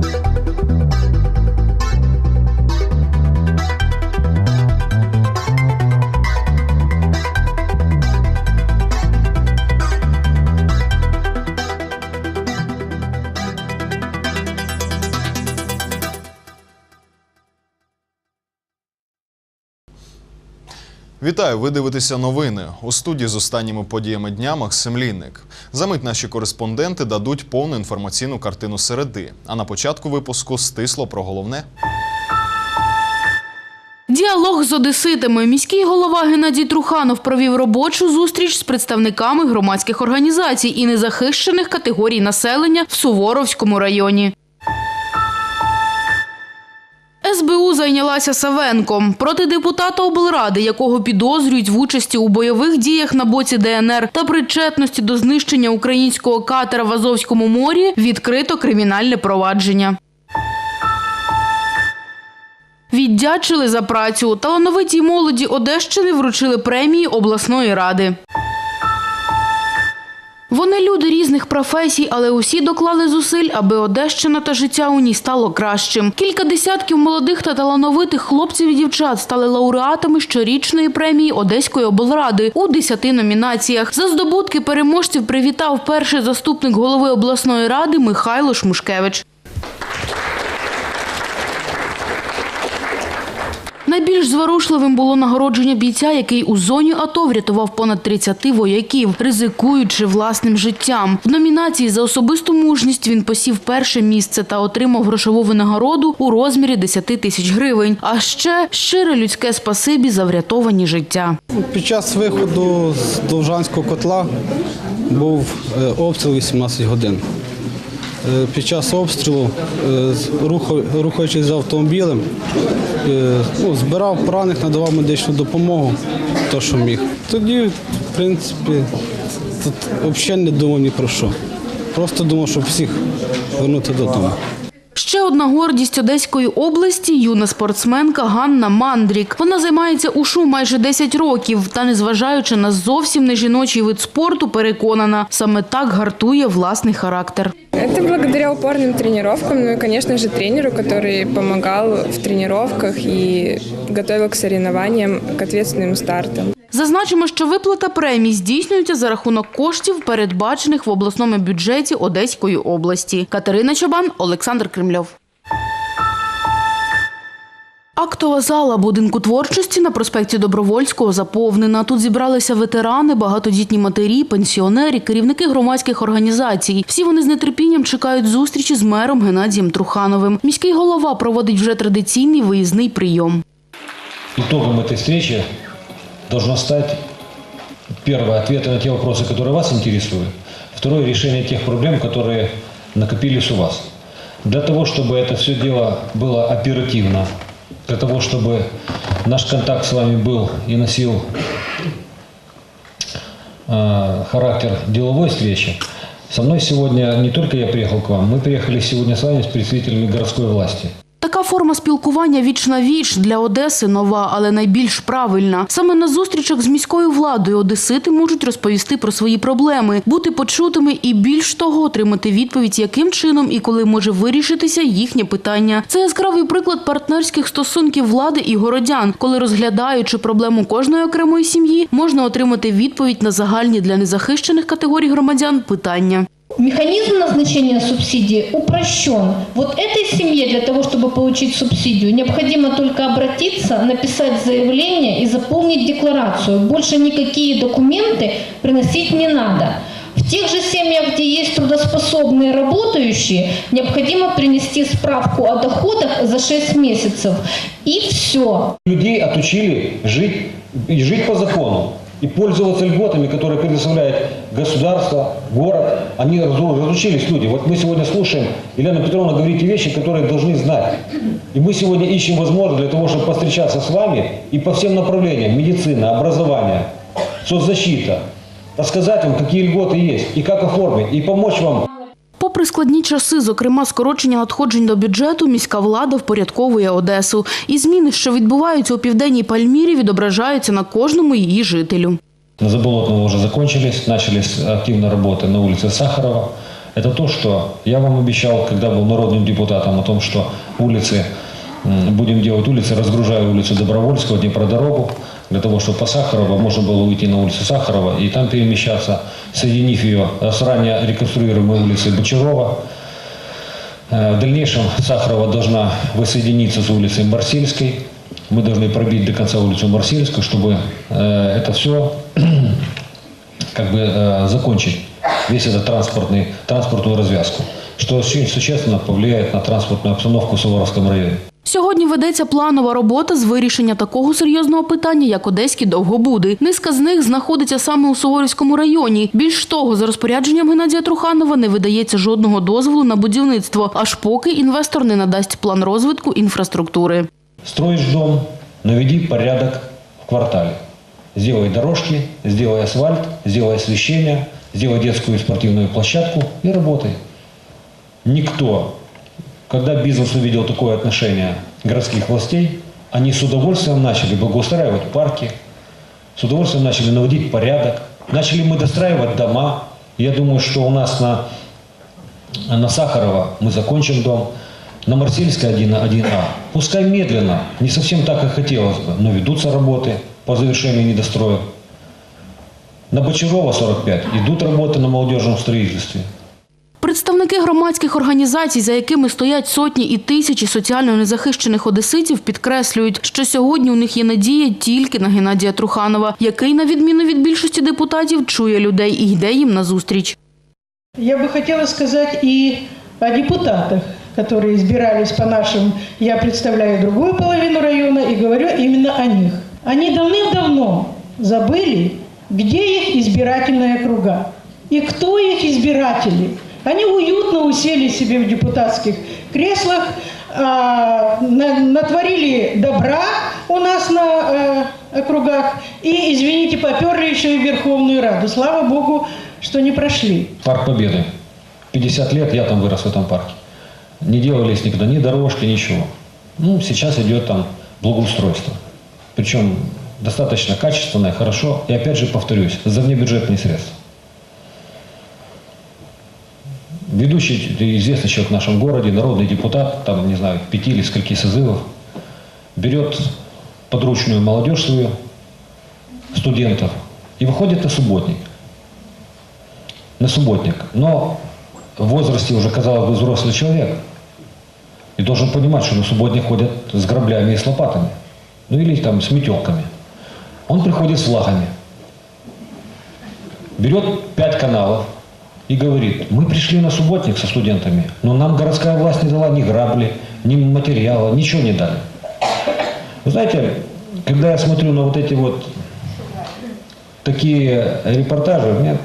thank you Вітаю! Ви дивитеся новини у студії з останніми подіями дня. Максим Лінник. Замить наші кореспонденти дадуть повну інформаційну картину середи. А на початку випуску стисло про головне. Діалог з одеситами. Міський голова Геннадій Труханов провів робочу зустріч з представниками громадських організацій і незахищених категорій населення в Суворовському районі. СБУ зайнялася Савенком проти депутата облради, якого підозрюють в участі у бойових діях на боці ДНР та причетності до знищення українського катера в Азовському морі, відкрито кримінальне провадження. Віддячили за працю. Талановитій молоді Одещини вручили премії обласної ради. Вони люди різних професій, але усі доклали зусиль, аби Одещина та життя у ній стало кращим. Кілька десятків молодих та талановитих хлопців і дівчат стали лауреатами щорічної премії Одеської облради у 10 номінаціях. За здобутки переможців привітав перший заступник голови обласної ради Михайло Шмушкевич. Найбільш зворушливим було нагородження бійця, який у зоні АТО врятував понад 30 вояків, ризикуючи власним життям. В номінації за особисту мужність він посів перше місце та отримав грошову винагороду у розмірі 10 тисяч гривень. А ще щире людське спасибі за врятовані життя. Під час виходу з Довжанського котла був е, обстріл 18 годин. Е, Під час обстрілу, е, рухаючись за автомобілем, е, ну, збирав поранених, надавав медичну допомогу, то, що міг. Тоді, в принципі, взагалі не думав ні про що. Просто думав, щоб всіх повернути додому. Ще одна гордість Одеської області – юна спортсменка Ганна Мандрік. Вона займається ушу майже 10 років та, незважаючи на зовсім не жіночий вид спорту, переконана, саме так гартує власний характер. Это благодаря упорным тренировкам, ну и, конечно же, тренеру, который помогал в тренировках и готовил к соревнованиям, к ответственным стартам. Зазначимо, що виплата премій здійснюється за рахунок коштів, передбачених в обласному бюджеті Одеської області. Катерина Чобан, Олександр Кремльов. Актова зала будинку творчості на проспекті Добровольського заповнена. Тут зібралися ветерани, багатодітні матері, пенсіонери, керівники громадських організацій. Всі вони з нетерпінням чекають зустрічі з мером Геннадієм Трухановим. Міський голова проводить вже традиційний виїзний прийом. Итогом этой встречи должно стать первое – ответы на те вопросы, которые вас интересуют. Второе – решение тех проблем, которые накопились у вас. Для того, чтобы это все дело было оперативно, для того, чтобы наш контакт с вами был и носил э, характер деловой встречи, со мной сегодня не только я приехал к вам, мы приехали сегодня с вами с представителями городской власти. Така форма спілкування віч на віч для Одеси нова, але найбільш правильна. Саме на зустрічах з міською владою одесити можуть розповісти про свої проблеми, бути почутими і більш того отримати відповідь, яким чином і коли може вирішитися їхнє питання. Це яскравий приклад партнерських стосунків влади і городян, коли розглядаючи проблему кожної окремої сім'ї, можна отримати відповідь на загальні для незахищених категорій громадян питання. Механизм назначения субсидии упрощен. Вот этой семье для того, чтобы получить субсидию, необходимо только обратиться, написать заявление и заполнить декларацию. Больше никакие документы приносить не надо. В тех же семьях, где есть трудоспособные работающие, необходимо принести справку о доходах за 6 месяцев. И все. Людей отучили жить, и жить по закону И пользоваться льготами, которые предоставляет государство, город. Они разу- разучились люди. Вот мы сегодня слушаем, Елена Петровна говорит те вещи, которые должны знать. И мы сегодня ищем возможность для того, чтобы повстречаться с вами и по всем направлениям, медицина, образование, соцзащита, рассказать вам, какие льготы есть и как оформить, и помочь вам Попри складні часи, зокрема скорочення надходжень до бюджету, міська влада впорядковує Одесу. І зміни, що відбуваються у південній Пальмірі, відображаються на кожному її жителю. На Заболотного уже закончились, начались активно работы на улице Сахарова. это то, что я вам обещал, когда был народным депутатом, о том, что улицы, м, будем делать улицы, разгружая улицу Добровольского, Днепродорогу, для того, чтобы по Сахарова можно было уйти на улицу Сахарова и там перемещаться, соединив ее с ранее реконструируемой улицей Бочарова. Э, В дальнейшем Сахарова должна воссоединиться с улицей Марсельской. Мы должны пробить до конца улицу Марсельскую, чтобы э, это все как бы э, закончить, весь этот транспортный, транспортную развязку, что существенно повлияет на транспортную обстановку в Суворовском районе. Сьогодні ведеться планова робота з вирішення такого серйозного питання, як одеські довгобуди. Низка з них знаходиться саме у Суворівському районі. Більш того, за розпорядженням Геннадія Труханова не видається жодного дозволу на будівництво, аж поки інвестор не надасть план розвитку інфраструктури. Строишь дом, наведи порядок в квартале. Сделай дорожки, сделай асфальт, сделай освещение, сделай детскую и площадку и работай. Никто, когда бизнес увидел такое отношение городских властей, они с удовольствием начали благоустраивать парки, с удовольствием начали наводить порядок, начали мы достраивать дома. Я думаю, что у нас на на Сахарова мы закончим дом, на Марсельской 1, 1А. Пускай медленно, не совсем так, как хотелось бы, но ведутся работы по завершению недостроек. На Бочарова 45 идут работы на молодежном строительстве. Представники громадських організацій, за якими стоять сотні і тисячі соціально незахищених одеситів, підкреслюють, що сьогодні у них є надія тільки на Геннадія Труханова, який, на відміну від більшості депутатів, чує людей і йде їм назустріч. Я бы хотела сказать и о депутатах, которые избирались по нашим, я представляю другую половину района и говорю именно о них. Они давным-давно забыли, где их избирательная круга и кто их избиратели. Они уютно усели себе в депутатских креслах, а, на- натворили добра у нас на э, округах и, извините, поперли еще и Верховную Раду. Слава Богу, что не прошли. Парк Победы. 50 лет я там вырос в этом парке. Не делались никогда ни дорожки, ничего. Ну, сейчас идет там благоустройство. Причем достаточно качественное, хорошо. И опять же повторюсь, за внебюджетные средства. Ведущий, известный человек в нашем городе, народный депутат, там, не знаю, пяти или скольки созывов, берет подручную молодежь свою, студентов, и выходит на субботник на субботник. Но в возрасте уже, казалось бы, взрослый человек. И должен понимать, что на субботник ходят с граблями и с лопатами. Ну или там с метелками. Он приходит с флагами. Берет пять каналов и говорит, мы пришли на субботник со студентами, но нам городская власть не дала ни грабли, ни материала, ничего не дали. Вы знаете, когда я смотрю на вот эти вот такие репортажи, мне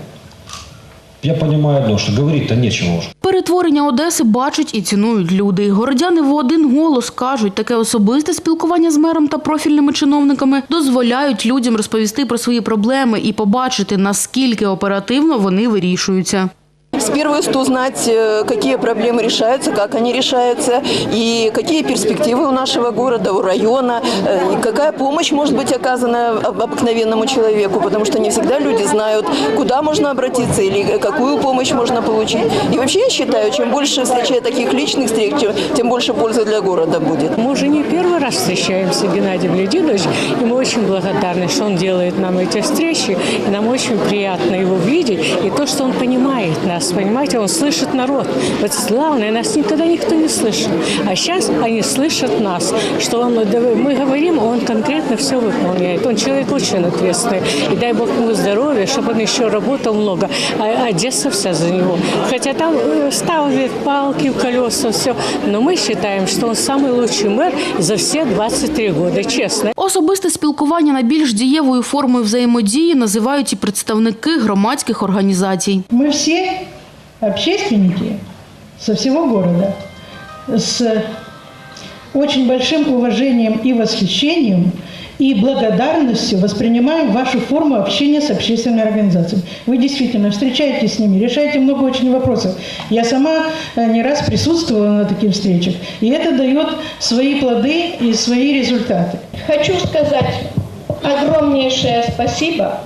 я понимаю одно, что говорить-то нечего уже. Перетворення Одеси бачать і цінують люди. Городяни в один голос кажуть, таке особисте спілкування з мером та профільними чиновниками дозволяють людям розповісти про свої проблеми і побачити, наскільки оперативно вони вирішуються. С первых узнать, э, какие проблемы решаются, как они решаются, и какие перспективы у нашего города, у района, э, и какая помощь может быть оказана об- обыкновенному человеку, потому что не всегда люди знают, куда можно обратиться или какую помощь можно получить. И вообще я считаю, чем больше встречая таких личных встреч, тем- больше пользы для города будет. Мы уже не первый раз встречаемся с Геннадием Леонидовичем, и мы очень благодарны, что он делает нам эти встречи, и нам очень приятно его видеть, и то, что он понимает нас, понимаете, он слышит народ. Вот главное, нас никогда никто не слышал, а сейчас они слышат нас, что он, мы говорим, он конкретно все выполняет, он человек очень ответственный, и дай Бог ему здоровья, чтобы он еще работал много, а Одесса вся за него. Хотя там э, ставят палки в колеса, все, но мы считаем, что он самый лучший мэр за все 23 года, честно. Особисте спілкування найбільш дієвою формою взаємодії називають і представники громадських організацій. Мы все общественники со всего города с очень большим уважением и восхищением и благодарностью воспринимаем вашу форму общения с общественными организациями. Вы действительно встречаетесь с ними, решаете много очень вопросов. Я сама э, не раз присутствовала на таких встречах, и это дает свои плоды и свои результаты. Хочу сказать огромнейшее спасибо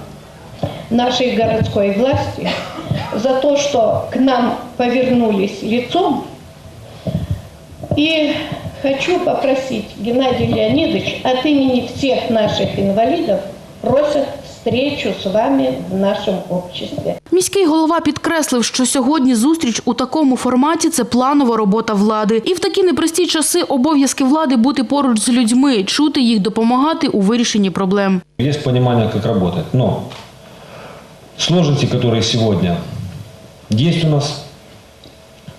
нашей городской власти за то, что к нам повернулись лицом. И хочу попросить Геннадий Леонидович от имени всех наших инвалидов просят встречу с вами в нашем обществе. Міський голова підкреслив, що сьогодні зустріч у такому форматі це планова робота влади. І в такі непрості часи обов'язки влади бути поруч з людьми, чути їх, допомагати у вирішенні проблем. Есть понимание, как работает. Но сложности, которые сегодня есть у нас,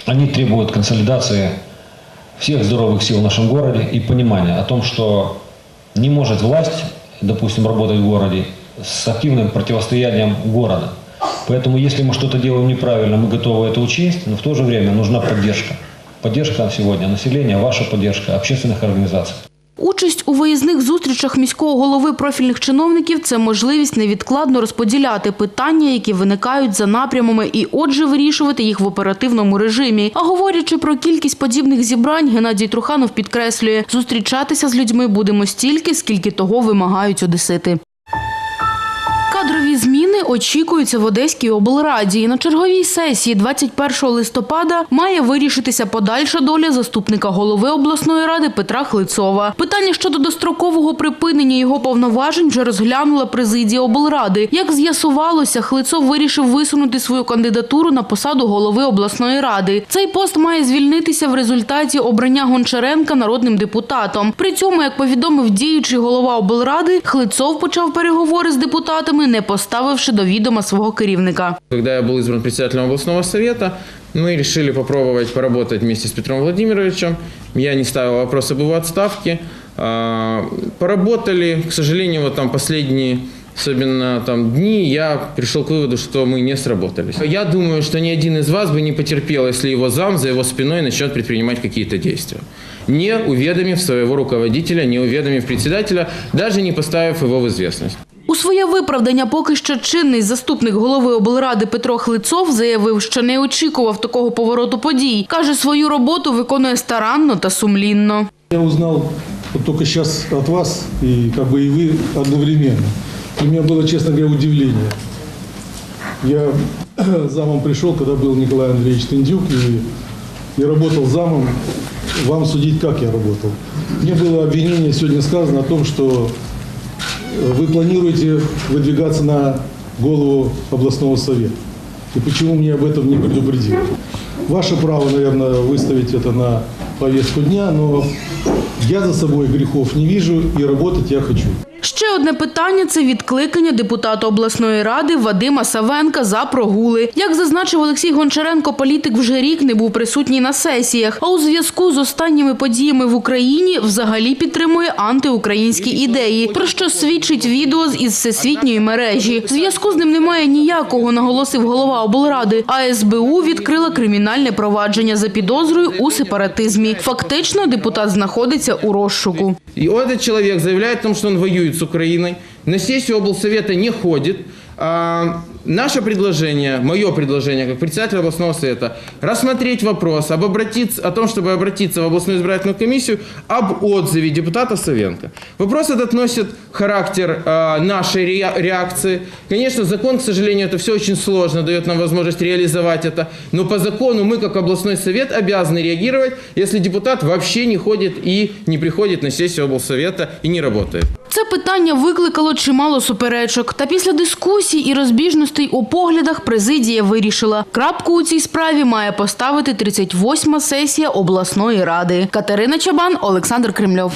они требуют консолидации всех здоровых сил в нашем городе и понимания о том, что не может власть, допустим, работать в городе с активным противостоянием города. Поэтому, если мы что-то делаем неправильно, мы готовы это учесть, но в то же время нужна поддержка. Поддержка сегодня населения, ваша поддержка, общественных организаций. Участь у виїзних зустрічах міського голови профільних чиновників – це можливість невідкладно розподіляти питання, які виникають за напрямами, і отже вирішувати їх в оперативному режимі. А говорячи про кількість подібних зібрань, Геннадій Труханов підкреслює, зустрічатися з людьми будемо стільки, скільки того вимагають одесити. Кадрові зміни очікуються в Одеській облраді. На черговій сесії 21 листопада має вирішитися подальша доля заступника голови обласної ради Петра Хлицова. Питання щодо дострокового припинення його повноважень вже розглянула президія облради. Як з'ясувалося, Хлицов вирішив висунути свою кандидатуру на посаду голови обласної ради. Цей пост має звільнитися в результаті обрання Гончаренка народним депутатом. При цьому, як повідомив діючий голова облради, Хлицов почав переговори з депутатами, не поставивши до відома свого керівника. Когда я был избран председателем областного совета, мы решили попробовать поработать вместе с Петром Владимировичем. Я не ставил вопрос об его отставке. А, Поработали, к сожалению, вот там последние особенно там дни, я пришел к выводу, что мы не сработались. Я думаю, что ни один из вас бы не потерпел, если его зам за его спиной начнет предпринимать какие-то действия. Не уведомив своего руководителя, не уведомив председателя, даже не поставив его в известность. У своє виправдання поки що чинний заступник голови облради Петро Хлицов заявив, що не очікував такого повороту подій. Каже, свою роботу виконує старанно та сумлінно. Я узнал вот только сейчас от вас, и как бы и вы одновременно. У меня было, честно говоря, удивление. Я замом пришел, когда был Николай Андреевич Тындюк, и, и работал замом. Вам судить, как я работал. Мне было обвинение сегодня сказано о том, что э, вы планируете выдвигаться на голову областного совета. И почему мне об этом не предупредили? Ваше право, наверное, выставить это на повестку дня, но я за собой грехов не вижу и работать я хочу. Ще одне питання – це відкликання депутата обласної ради Вадима Савенка за прогули. Як зазначив Олексій Гончаренко, політик вже рік не був присутній на сесіях, а у зв'язку з останніми подіями в Україні взагалі підтримує антиукраїнські ідеї, про що свідчить відео із всесвітньої мережі. Зв'язку з ним немає ніякого, наголосив голова облради. А СБУ відкрила кримінальне провадження за підозрою у сепаратизмі. Фактично, депутат знаходиться у розшуку. И вот этот человек заявляет о том, воюет с Украиной, на сессию облсовета не ходит. А, наше предложение, мое предложение как председателя областного совета, рассмотреть вопрос об обратиться, о том, чтобы обратиться в областную избирательную комиссию об отзыве депутата Савенко. Вопрос этот носит характер а, нашей ре- реакции. Конечно, закон, к сожалению, это все очень сложно, дает нам возможность реализовать это. Но по закону мы, как областной совет, обязаны реагировать, если депутат вообще не ходит и не приходит на сессию облсовета и не работает. Це питання викликало чимало суперечок. Та після дискусій і розбіжностей у поглядах президія вирішила, крапку у цій справі має поставити 38-ма сесія обласної ради. Катерина Чабан, Олександр Кремльов.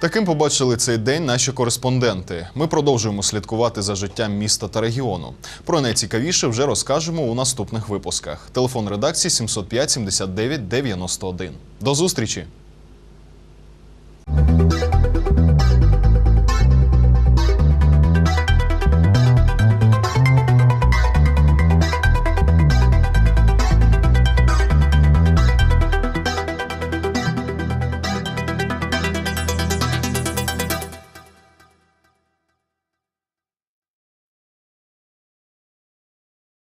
Таким побачили цей день наші кореспонденти. Ми продовжуємо слідкувати за життям міста та регіону. Про найцікавіше вже розкажемо у наступних випусках. Телефон редакції 705 79 91. До зустрічі!